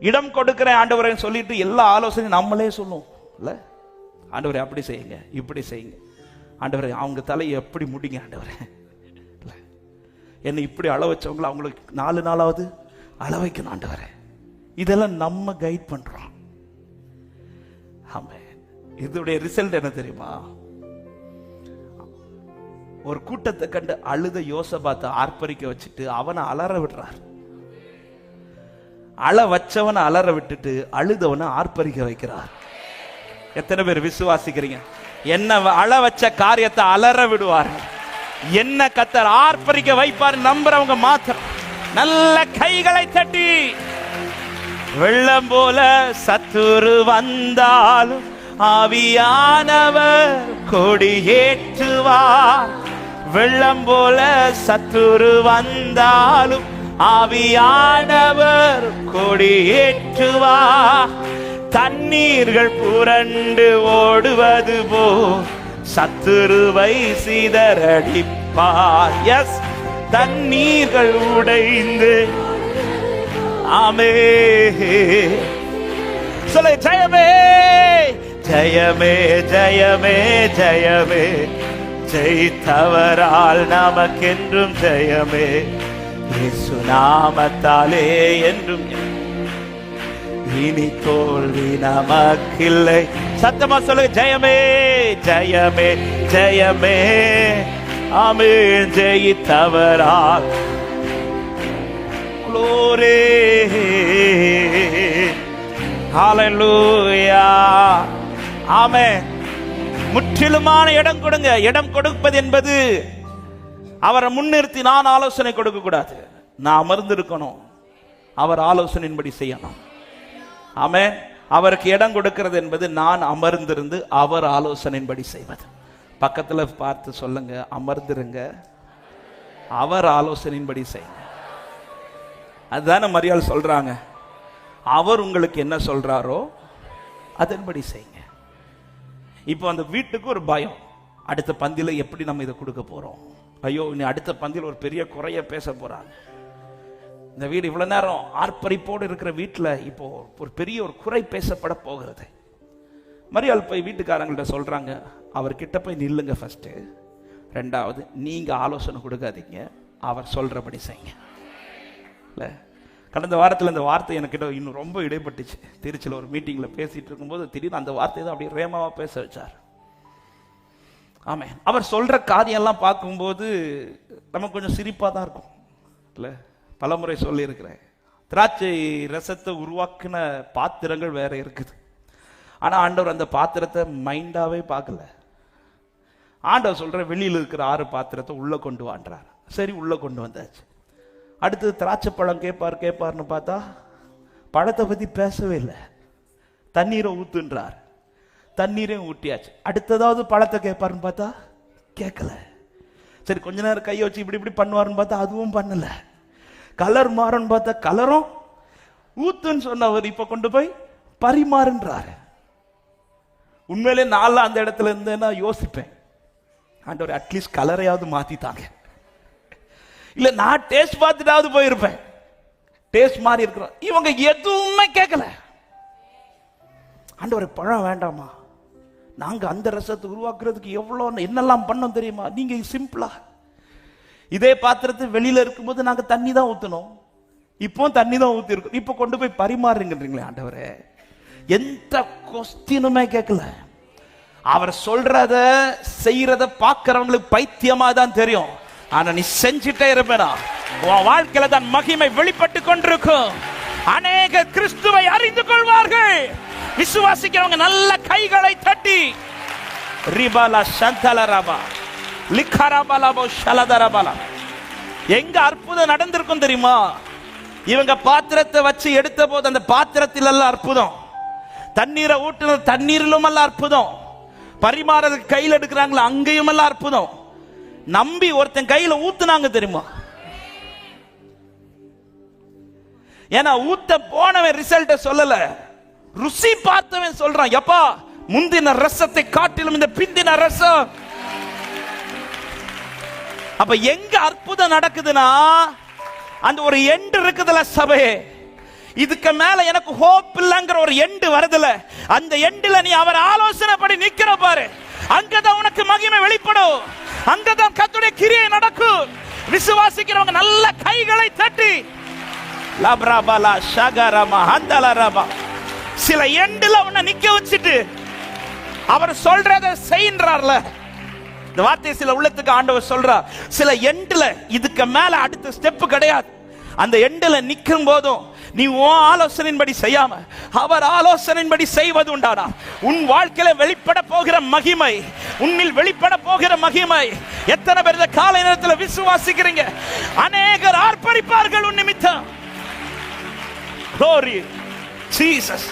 இடம் கொடுக்கிறேன் ஆண்டவரே சொல்லிட்டு எல்லா ஆலோசனையும் நம்மளே சொல்லுவோம். இல்லை? ஆண்டவரே அப்படி செய்யுங்க இப்படி செய்யுங்க. ஆண்டவரே அவங்க தலையை எப்படி முடிங்க ஆண்டவரே? என்னை இப்படி அள வச்சவங்கள அவங்களுக்கு நாலு நாளாவது அள வைக்கணும் ஆண்டவரே. இதெல்லாம் நம்ம கைட் பண்ணுறோம் ஆமாம் இதோடைய ரிசல்ட் என்ன தெரியுமா? ஒரு கூட்டத்தை கண்டு அழுத யோசபாத்தை ஆர்ப்பரிக்க வச்சுட்டு அவனை அலற விடுறார். அழ வச்சவனை அலற விட்டுட்டு அழுதவனை ஆர்ப்பரிக்க வைக்கிறார். எத்தனை பேர் விசுவாசிக்கிறீங்க? என்ன வ- அழ வச்ச காரியத்தை அலற விடுவார். என்ன கத்தர் ஆர்ப்பரிக்க வைப்பார் நம்புறவங்க மாத்திரம். நல்ல கைகளை தட்டி. வெள்ளம் போல சத்துரு வந்தாலும் ஆவியானவர் கொடியேற்றுவார். வெள்ளம் போல சத்துரு வந்தாலும் ஆவியானவர் கொடியேற்றுவா. தண்ணீர்கள் புரண்டு ஓடுவது போ. சத்துருவை சிதறடிப்பார் எஸ் தண்ணீர்கள் உடைந்து. ஆமே சொல்ல ஜெயமே ஜெயமே ஜெயமே ஜெயமே. ஜெயித்தவரால் நமக்கென்றும் ஜெயமே. இயேசு நாமத்தாலே என்றும். இனி தோல்வி நமக்கில்லை. சத்தமா சொல்லு ஜெயமே ஜெயமே ஜெயமே அமிழ் ஜெயித்தவரால். குளோரே Hallelujah. ஆமென் முற்றிலுமான இடம் கொடுங்க. இடம் கொடுப்பது என்பது அவரை முன்னிறுத்தி நான் ஆலோசனை கொடுக்க கூடாது. நான் அமர்ந்திருக்கணும். அவர் ஆலோசனையின்படி செய்யணும். ஆமே அவருக்கு இடம் கொடுக்கிறது என்பது நான் அமர்ந்திருந்து அவர் ஆலோசனையின்படி செய்வது. பக்கத்தில் பார்த்து சொல்லுங்க அமர்ந்திருங்க. அவர் ஆலோசனையின்படி செய்யுங்க. அதுதானே மரியாள் சொல்றாங்க. அவர் உங்களுக்கு என்ன சொல்றாரோ அதன்படி செய்யுங்க. இப்போ அந்த வீட்டுக்கு ஒரு பயம். அடுத்த பந்தியில் எப்படி நம்ம இதை கொடுக்க போறோம்? ஐயோ நீ அடுத்த பந்தியில் ஒரு பெரிய குறைய பேச போறாங்க. இந்த வீடு இவ்வளவு நேரம் ஆர்ப்பரிப்போடு இருக்கிற வீட்டில் இப்போ ஒரு பெரிய ஒரு குறை பேசப்பட போகிறது. மரியாள் போய் வீட்டுக்காரங்கள்ட்ட சொல்றாங்க அவர்கிட்ட போய் நில்லுங்க ஃபர்ஸ்ட் ரெண்டாவது நீங்க ஆலோசனை கொடுக்காதீங்க. அவர் சொல்றபடி செய்யுங்க. இல்லை? கடந்த வாரத்தில் இந்த வார்த்தை எனக்கிட்ட இன்னும் ரொம்ப இடைப்பட்டுச்சு. திருச்சியில் ஒரு மீட்டிங்கில் பேசிகிட்டு இருக்கும்போது திடீர்னு அந்த வார்த்தையை தான் அப்படியே ரேமாவாக பேச வச்சார். ஆமென். அவர் சொல்கிற காதியெல்லாம் பார்க்கும்போது நமக்கு கொஞ்சம் சிரிப்பாக தான் இருக்கும். இல்லை பலமுறை சொல்லியிருக்கிறேன். திராட்சை ரசத்தை உருவாக்கின பாத்திரங்கள் வேற இருக்குது. ஆனால் ஆண்டவர் அந்த பாத்திரத்தை மைண்டாகவே பார்க்கல. ஆண்டவர் சொல்கிற வெளியில் இருக்கிற ஆறு பாத்திரத்தை உள்ளே கொண்டு வாண்டார் சரி உள்ளே கொண்டு வந்தாச்சு. அடுத்தது திராட்சை பழம் கேட்பார் கேட்பார்னு பார்த்தா பழத்தை பற்றி பேசவே இல்லை. தண்ணீரை ஊத்துன்றார். தண்ணீரையும் ஊட்டியாச்சு. அடுத்ததாவது பழத்தை கேட்பாருன்னு பார்த்தா கேட்கல. சரி கொஞ்ச நேரம் கையை வச்சு இப்படி இப்படி பண்ணுவாருன்னு பார்த்தா அதுவும் பண்ணல. கலர் மாறுன்னு பார்த்தா கலரும் ஊத்துன்னு சொன்னவர் இப்ப கொண்டு போய் பரிமாறுன்றாரு. உண்மையிலே நான்லாம் அந்த இடத்துல இருந்தேன்னா யோசிப்பேன். ஆண்டவர் அட்லீஸ்ட் கலரையாவது மாத்தித்தாங்க இல்ல நான் டேஸ்ட் பார்த்துட்டாவது போயிருப்பேன். டேஸ்ட் மாறி இருக்கிறோம். இவங்க எதுவுமே கேட்கல. ஆண்டவர் பழம் வேண்டாமா? நாங்கள் அந்த ரசத்தை உருவாக்குறதுக்கு எவ்வளோ என்னெல்லாம் பண்ணோம் தெரியுமா? நீங்கள் சிம்பிளா இதே பாத்திரத்தை வெளியில் இருக்கும்போது நாங்கள் தண்ணி தான் ஊற்றணும் இப்போ தண்ணி தான் ஊற்றிருக்கோம் இப்போ கொண்டு போய் பரிமாறுங்கன்றீங்களே ஆண்டவரே. எந்த கொஸ்டினுமே கேட்கல. அவர் சொல்றத செய்யறத பார்க்கறவங்களுக்கு பைத்தியமா தான் தெரியும். ஆனா நீ செஞ்சுட்டே இருப்பேனா? உன் வாழ்க்கையில தான் மகிமை வெளிப்பட்டு கொண்டிருக்கும். அநேக கிறிஸ்துவை அறிந்து கொள்வார்கள். விசுவாசிக்கிறவங்க நல்ல கைகளை தட்டி. ரிபாலா சந்தலரபா லிக்கரபலபோ ஷலதரபலா. எங்க அற்புதம் நடந்திருக்கும் தெரியுமா? இவங்க பாத்திரத்தை வச்சு எடுத்த போது அந்த பாத்திரத்தில் எல்லாம் அற்புதம். தண்ணீரை ஊட்டுனது தண்ணீரிலும் எல்லாம் அற்புதம். பரிமாறதுக்கு கையில் எடுக்கிறாங்களா அங்கேயும் எல்லாம் அற்புதம். நம்பி ஒருத்தன் கையில ஊத்துனாங்க தெரியுமா? ஏன்னா ஊத்த போனவன் ரிசல்ட்ட சொல்லலை. ருசி பார்த்தவன் சொல்றான் எப்பா முந்தின ரசத்தை காட்டிலும் இந்த பிந்தின ரசம். அப்ப எங்க அற்புதம் நடக்குதுன்னா அந்த ஒரு எண்டு இருக்குதுல சபையே. இதுக்கு மேல எனக்கு ஹோப் இல்லைங்கிற ஒரு எண்டு வருதுல அந்த எண்டுல நீ அவர் ஆலோசனைப்படி நிக்கிற பாரு. அங்கதான் உனக்கு மகிமை வெளிப்படும். அங்கதான் கத்துடைய கிரியை நடக்கும். விசுவாசிக்கிறவங்க நல்ல கைகளை தட்டி. லப்ராபலா ஷகரமா ஹந்தலரபா. சில எண்டுல உன்னை நிக்க வச்சுட்டு அவர் சொல்றத செய்யறார்ல இந்த வார்த்தை சில உள்ளத்துக்கு ஆண்டவர் சொல்றார். சில எண்டுல இதுக்கு மேல அடுத்த ஸ்டெப் கிடையாது. அந்த எண்டுல நிக்கும் போதும் நீ உன் ஆலோசனையின்படி செய்யாம அவர் ஆலோசனையின்படி செய்வது உண்டானா? உன் வாழ்க்கையில வெளிப்பட போகிற மகிமை உன்னில் வெளிப்பட போகிற மகிமை. எத்தனை பேர் இந்த காலை நேரத்தில் விசுவாசிக்கிறீங்க? அநேகர் ஆர்ப்பரிப்பார்கள் உன் நிமித்தம். ஜீசஸ்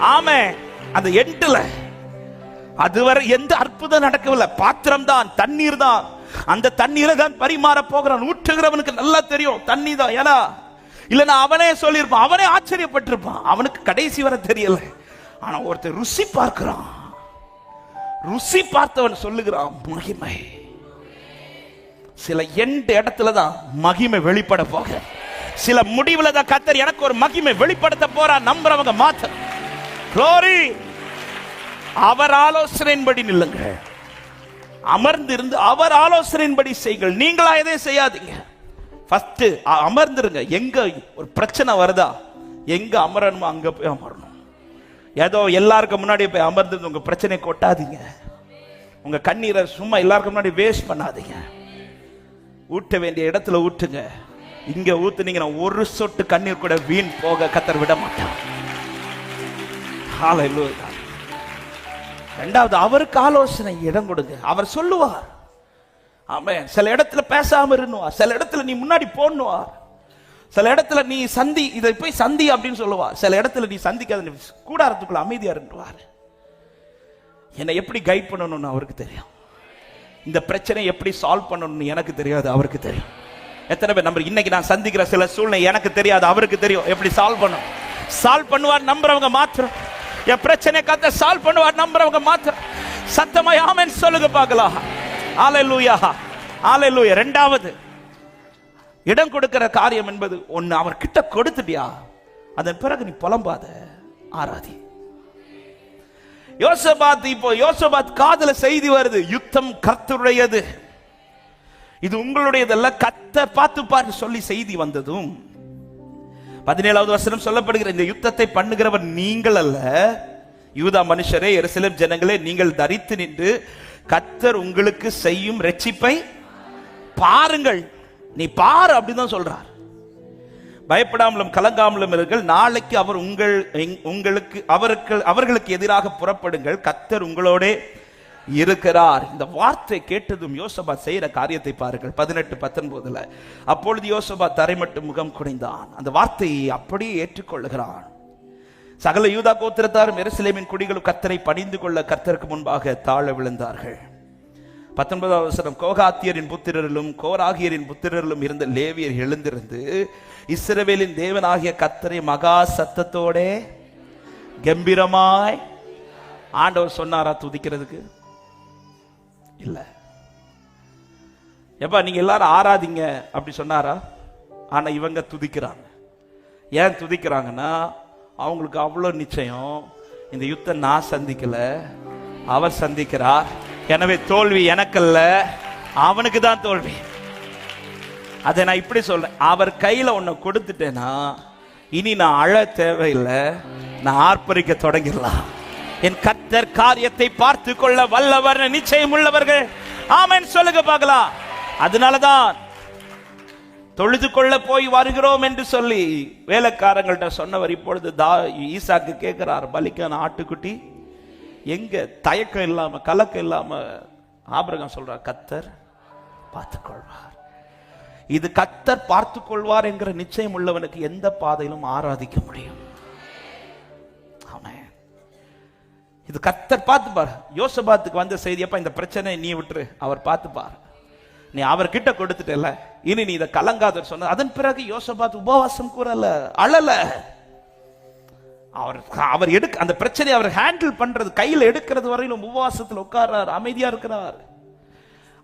ஆமே. அந்த எண்டுல. அதுவரை எந்த அற்புதம் நடக்கவில்லை. பாத்திரம் தான் தண்ணீர் தான் அந்த தண்ணீரை தான் பரிமாற போகிறான். ஊற்றுகிறவனுக்கு நல்லா தெரியும். தண்ணி தான் ஏன்னா இல்லைன்னா அவனே சொல்லியிருப்பான். அவனே ஆச்சரியப்பட்டிருப்பான். அவனுக்கு கடைசி வர தெரியல. ஆனா ஒருத்தர் ருசி பார்க்கிறான். ருசி பார்த்தவன் சொல்லுகிறான் மகிமை. சில எண்டு இடத்துல தான் மகிமை வெளிப்பட போக சில முடிவுல தான் கத்தர் எனக்கு ஒரு மகிமை வெளிப்படுத்த போறா நம்புறவங்க மாத்த glory. அவர் ஆலோசனையின்படி நில்லுங்க அமர்ந்திருந்து அவர் ஆலோசனையின்படி செய்யுங்கள். நீங்களா எதையும் செய்யாதீங்க. ஃபர்ஸ்ட் அமர்ந்துருங்க. எங்க ஒரு பிரச்சனை வருதா? எங்க அமரணுமோ அங்க போய் அமரணும். ஏதோ எல்லாருக்கும் முன்னாடி போய் அமர்ந்து உங்க பிரச்சனையை கொட்டாதீங்க. உங்க கண்ணீரை சும்மா எல்லாருக்கும் முன்னாடி வேஸ்ட் பண்ணாதீங்க. ஊட்ட வேண்டிய இடத்துல ஊட்டுங்க. இங்க ஊத்துனீங்கன்னா ஒரு சொட்டு கண்ணீர் கூட வீண் போக கத்தர் விட மாட்டான் Hallelujah. ரெண்டாவது அவருக்கு ஆலோசனை இடம் கொடுங்க. அவர் சொல்லுவார். ஆமாம் சில இடத்துல பேசாம இருந்துவார் சில இடத்துல நீ முன்னாடி போடணுவார் சில இடத்துல நீ சந்தி இதை போய் சந்தி அப்படின்னு சொல்லுவார். சில இடத்துல நீ சந்திக்காத நீ கூடாரத்துக்குள்ள அமைதியா இருந்துவார் என்னை எப்படி கைட் பண்ணணும்னு அவருக்கு தெரியும். இந்த பிரச்சனை எப்படி சால்வ் பண்ணணும்னு எனக்கு தெரியாது அவருக்கு தெரியும். எத்தனை பேர் நம்ம இன்னைக்கு நான் சந்திக்கிற சில சூழ்நிலை எனக்கு தெரியாது அவருக்கு தெரியும். எப்படி சால்வ் பண்ணும் சால்வ் பண்ணுவார் நம்புறவங்க மாத்திரம். என் பிரச்சனை கத்த சால்வ் பண்ணுவார் நம்புறவங்க மாத்திரம் சத்தமா ஆமென் சொல்லுங்க பார்க்கலாம். ஆலை லூயா ரெண்டாவது இடம் கொடுக்கிற காரியம் என்பது ஒன்று அவர் கிட்ட கொடுத்துட்டியா? அதன் பிறகு நீ புலம்பாத ஆராதி. யோசபாத் இப்போ யோசபாத் காதுல செய்தி வருது. யுத்தம் கர்த்தருடையது. இது உங்களுடையதல்ல. கத்த பார்த்து பார்த்து சொல்லி செய்தி வந்ததும் பதினேழாவது வசனம் சொல்லப்படுகிற இந்த யுத்தத்தை பண்ணுகிறவர் நீங்கள் அல்ல. யூதா மனுஷரே எருசலேம் ஜனங்களே நீங்கள் தரித்து நின்று கத்தர் உங்களுக்கு செய்யும் ரட்சிப்பை பாருங்கள். நீ பாரு அப்படிதான் சொல்றார். பயப்படாமலும் கலங்காமலும் இருங்கள். நாளைக்கு அவர் உங்கள் எங்- உங்களுக்கு அவருக்கு அவர்களுக்கு எதிராக புறப்படுங்கள். கத்தர் உங்களோடே இருக்கிறார். இந்த வார்த்தை கேட்டதும் யோசபா செய்கிற காரியத்தை பாருங்கள் பதினெட்டு பத்தொன்பதுல. அப்பொழுது யோசபா தரைமட்டு முகம் குனிந்தான் அந்த வார்த்தையை அப்படியே ஏற்றுக்கொள்ளுகிறான். சகல யூதா கோத்திரத்தாரும் எருசலேமின் குடிகளும் கத்தரை பணிந்து கொள்ள கர்த்தருக்கு முன்பாக தாழ விழுந்தார்கள். பத்தொன்பதாவது வசனம் கோகாத்தியரின் புத்திரரிலும் கோராகியரின் புத்திரரிலும் இருந்த லேவியர் எழுந்திருந்து இஸ்ரவேலின் தேவனாகிய கத்தரை மகா சத்தத்தோடே கம்பீரமாய் ஆண்டவர் சொன்னாரா துதிக்கிறதுக்கு? இல்லை. எப்பா நீங்க எல்லாரும் ஆராதிங்க அப்படி சொன்னாரா? ஆனா இவங்க துதிக்கிறாங்க. ஏன் துதிக்கிறாங்கன்னா அவங்களுக்கு அவ்வளோ நிச்சயம். இந்த யுத்தம் நான் சந்திக்கல அவர் சந்திக்கிறார். எனவே தோல்வி எனக்கல்ல அவனுக்கு தான் தோல்வி. அதை நான் இப்படி சொல்றேன். அவர் கையில ஒண்ணு கொடுத்துட்டேன்னா இனி நான் அழ தேவையில்லை. நான் ஆர்ப்பரிக்க தொடங்கிடலாம். என் கத்தர் காரியத்தை பார்த்து கொள்ள வல்லவர் நிச்சயம் உள்ளவர்கள். ஆமேன் சொல்லுங்க பார்க்கலாம். அதனாலதான் தொழுது கொள்ள போய் வருகிறோம் என்று சொல்லி வேலைக்காரங்கள்ட்ட சொன்னவர் இப்பொழுது தா ஈசாக்கு கேட்கிறார் பலிக்கான ஆட்டுக்குட்டி எங்க தயக்கம் இல்லாம கலக்கம் இல்லாம ஆபிரகம் சொல்றார் கத்தர் பார்த்துக்கொள்வார். இது கத்தர் பார்த்துக் கொள்வார் என்கிற நிச்சயம் உள்ளவனுக்கு எந்த பாதையிலும் ஆராதிக்க முடியும். இது கத்தர் பார்த்துப்பார் யோசபாத்துக்கு வந்த செய்தி அப்ப இந்த பிரச்சனை நீ விட்டுரு. அவர் பார்த்துப்பார் நீ அவர்கிட்ட கொடுத்துட்டல இனி நீ இதை கலங்காத சொன்ன அதன் பிறகு யோசபாத் உபவாசம் கூறல. அழல. அவர் அவர் எடுக்க அந்த பிரச்சனையை அவர் ஹேண்டில் பண்றது கையில் எடுக்கிறது வரையிலும் உபவாசத்தில் உட்கார்றார். அமைதியா இருக்கிறார்.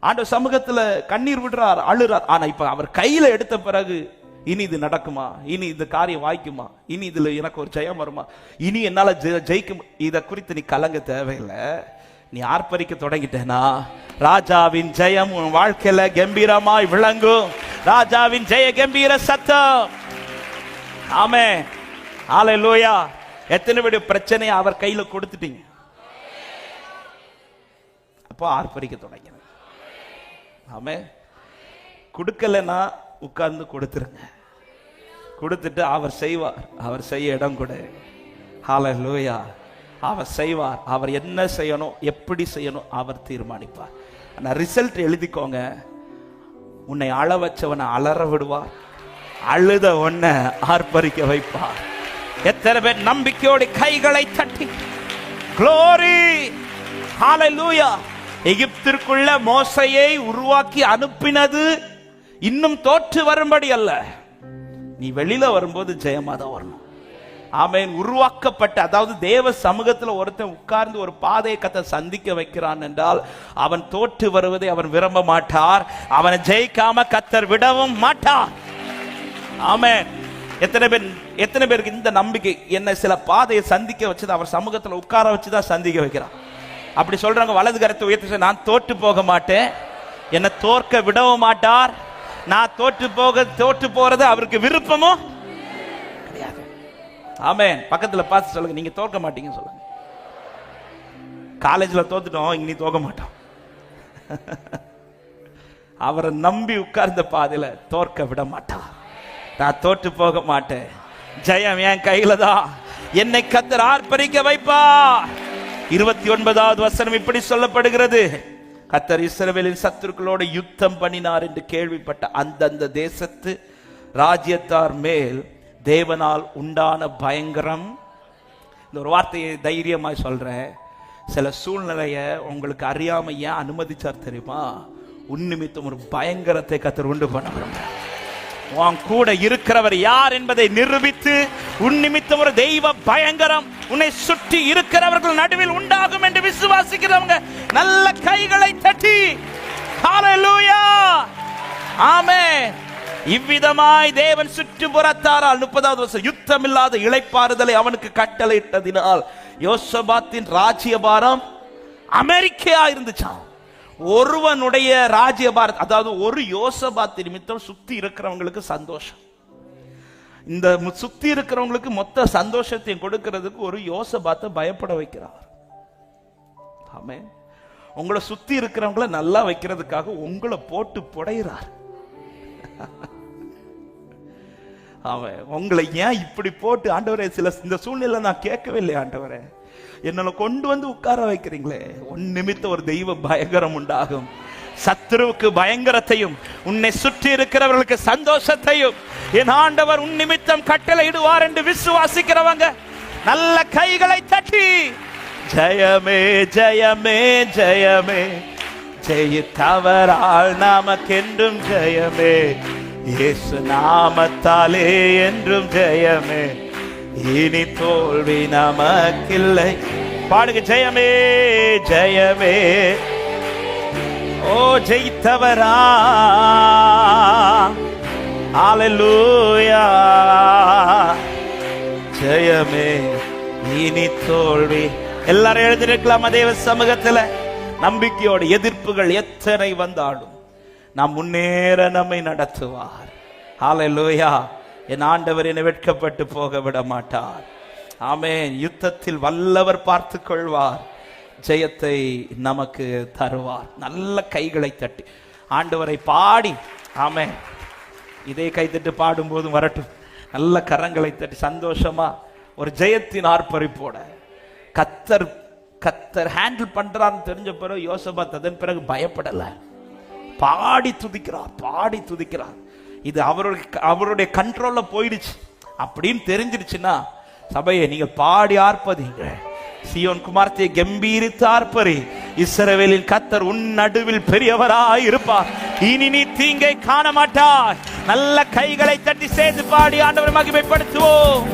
ஆண்ட சமூகத்துல கண்ணீர் விடுறார் அழுறார். ஆனா இப்ப அவர் கையில எடுத்த பிறகு இனி இது நடக்குமா? இனி இந்த காரியம் வாய்க்குமா? இனி இதுல எனக்கு ஒரு ஜெயம் வருமா? இனி என்னால ஜெ- ஜெயிக்க இத குறித்து நீ கலங்க தேவையில்லை. நீ ஆர்ப்பரிக்க தொடங்கிட்டேனா? ராஜாவின் ஜெயம் உன் வாழ்க்கையில கம்பீரமாய் விளங்கும். ராஜாவின் ஜெய கம்பீர சத்தம். ஆமே. ஆலை லோயா எத்தனை பேர் பிரச்சனையை அவர் கையில கொடுத்துட்டீங்க? அப்போ ஆர்ப்பரிக்க தொடங்கினேன். ஆமே. கொடுக்கலன்னா உட்கார்ந்து கொடுத்துருங்க. கொடுத்துட்டு அவர் செய்வார். அவர் செய்ய இடம் கொடு. லூயா அவர் செய்வார். அவர் என்ன செய்யணும் எப்படி செய்யணும் அவர் தீர்மானிப்பார். ஆனால் ரிசல்ட் எழுதிக்கோங்க. உன்னை அழ வச்சவனை அலற விடுவார். அழுத ஒன்ன ஆர்ப்பரிக்க வைப்பார். எத்தனை பேர் நம்பிக்கையோடு கைகளை தட்டி குளோரி ஹாலலூயா எகிப்திற்குள்ள மோசையை உருவாக்கி அனுப்பினது இன்னும் தோற்று வரும்படி அல்ல. நீ வெளியில வரும்போது ஜெயமா தான் வரணும். ஆமேன். உருவாக்கப்பட்ட அதாவது தேவ சமூகத்தில் ஒருத்தன் உட்கார்ந்து ஒரு பாதையை கத்த சந்திக்க வைக்கிறான் என்றால் அவன் தோற்று வருவதை அவன் விரும்ப மாட்டார். அவனை ஜெயிக்காம கத்தர் விடவும் மாட்டார். ஆமேன். எத்தனை பேர் எத்தனை பேருக்கு இந்த நம்பிக்கை என்ன சில பாதையை சந்திக்க வச்சது அவர் சமூகத்தில் உட்கார வச்சு தான் சந்திக்க வைக்கிறான் அப்படி சொல்றாங்க வலது கரத்தை உயர்த்தி நான் தோற்று போக மாட்டேன். என்னை தோற்க விடவும் மாட்டார். நான் தோற்று போக தோற்று போறது அவருக்கு விருப்பமோ? கிடையாது. ஆமேன். பக்கத்துல பார்த்து சொல்லுங்க நீங்க தோற்க மாட்டீங்க சொல்லுங்க. காலேஜ்ல தோத்துட்டோம் இனி தோக்க மாட்டோம். அவரை நம்பி உட்கார்ந்த பாதையில தோற்க விட மாட்டார் நான் தோற்று போக மாட்டேன். ஜெயம் என் கையில தான். என்னை கத்தர் ஆர்ப்பரிக்க வைப்பா இருபத்தி ஒன்பதாவது வசனம் இப்படி சொல்லப்படுகிறது. கத்தர் இஸ்ரவேலின் சத்துருக்களோடு யுத்தம் பண்ணினார் என்று கேள்விப்பட்ட அந்தந்த தேசத்து ராஜ்யத்தார் மேல் தேவனால் உண்டான பயங்கரம். இந்த ஒரு வார்த்தையை தைரியமாக சொல்கிறேன் சில சூழ்நிலையை உங்களுக்கு அறியாமல் ஏன் அனுமதிச்சார் தெரியுமா? உன்னிமித்தம் ஒரு பயங்கரத்தை கத்தர் உண்டு பண்ண உன் கூட இருக்கிறவர் யார் என்பதை நிரூபித்து உன் நிமித்தம் ஒரு தெய்வ பயங்கரம் உன்னை சுற்றி இருக்கிறவர்கள் நடுவில் உண்டாகும் என்று விசுவாசிக்கிறவங்க நல்ல கைகளை தட்டி. ஹalleluya ஆமென் இவ்விதமாய் தேவன் சுற்றுப்புறத்தாரால் முப்பதாவது வருஷம் யுத்தம் இல்லாத இளைப்பாறுதலை அவனுக்கு கட்டளையிட்டதினால் யோசபாத்தின் ராஜ்யபாரம் அமெரிக்கையா இருந்துச்சான் ஒருவனுடைய ராஜ்யபாரத் அதாவது ஒரு யோசபாத் நிமித்தம் சுத்தி இருக்கிறவங்களுக்கு சந்தோஷம். இந்த சுத்தி இருக்கிறவங்களுக்கு மொத்த சந்தோஷத்தையும் கொடுக்கிறதுக்கு ஒரு யோசபாத்தை பயப்பட வைக்கிறார். ஆமே உங்களை சுத்தி இருக்கிறவங்கள நல்லா வைக்கிறதுக்காக உங்களை போட்டு புடையிறார். அவன் உங்களை ஏன் இப்படி போட்டு ஆண்டவரே சில இந்த சூழ்நிலை நான் கேட்கவே இல்லை ஆண்டவரே. என்னை கொண்டு வந்து உட்கார வைக்கிறீங்களே. உன் நிமித்தம் ஒரு தெய்வ பயங்கரம் உண்டாகும். சத்ருவுக்கு பயங்கரத்தையும் உன்னை சுற்றி இருக்கிறவர்களுக்கு சந்தோஷத்தையும் என் ஆண்டவர் உன் நிமித்தம் கட்டளையிடுவார் என்று விசுவாசிக்கிறவங்க நல்ல கைகளை தட்டி ஜெயமே ஜெயமே ஜெயமே ஜெயித்தவரால் நமக்கென்றும் ஜெயமே இயேசு நாமத்தாலே என்றும் ஜெயமே இனி தோல்வி நமக்கில்லை. பாடுங்க ஜெயமே ஜெயமே ஓ ஜெயித்தவரா ஹalleluya ஜெயமே இனி தோல்வி. எல்லாரும் எழுதிருக்கலாமா தேவ சமூகத்துல. நம்பிக்கையோட எதிர்ப்புகள் எத்தனை வந்தாலும் நாம் முன்னேற நம்மை நடத்துவார். ஹalleluya. என் ஆண்டவர் என்னை வெட்கப்பட்டு போக விட மாட்டார் ஆமேன். யுத்தத்தில் வல்லவர் பார்த்து கொள்வார் ஜெயத்தை நமக்கு தருவார். நல்ல கைகளை தட்டி. ஆண்டவரை பாடி. ஆமே இதே கைத்தட்டு பாடும்போதும் வரட்டும். நல்ல கரங்களை தட்டி. சந்தோஷமா ஒரு ஜெயத்தின் ஆர்ப்பரிப்போட. கத்தர் கத்தர் ஹேண்டில் பண்றான்னு தெரிஞ்ச பிறகு யோசபாத் அதன் பிறகு பயப்படல. பாடி துதிக்கிறார். பாடி துதிக்கிறார். இது அவருடைய அவருடைய கண்ட்ரோல்ல போயிடுச்சு. அப்படின்னு தெரிஞ்சிருச்சுன்னா சபையை நீங்க பாடி ஆர்ப்பதீங்க சியோன் குமார்த்தியை கம்பீரித்து ஆர்ப்பரி. இஸ்ரவேலின் கத்தர் உன் நடுவில் பெரியவராய் இருப்பார் இனி நீ தீங்கை காண மாட்டாய் நல்ல கைகளை தட்டி சேர்ந்து பாடி ஆண்டவர் மகிமைப்படுத்துவோம்.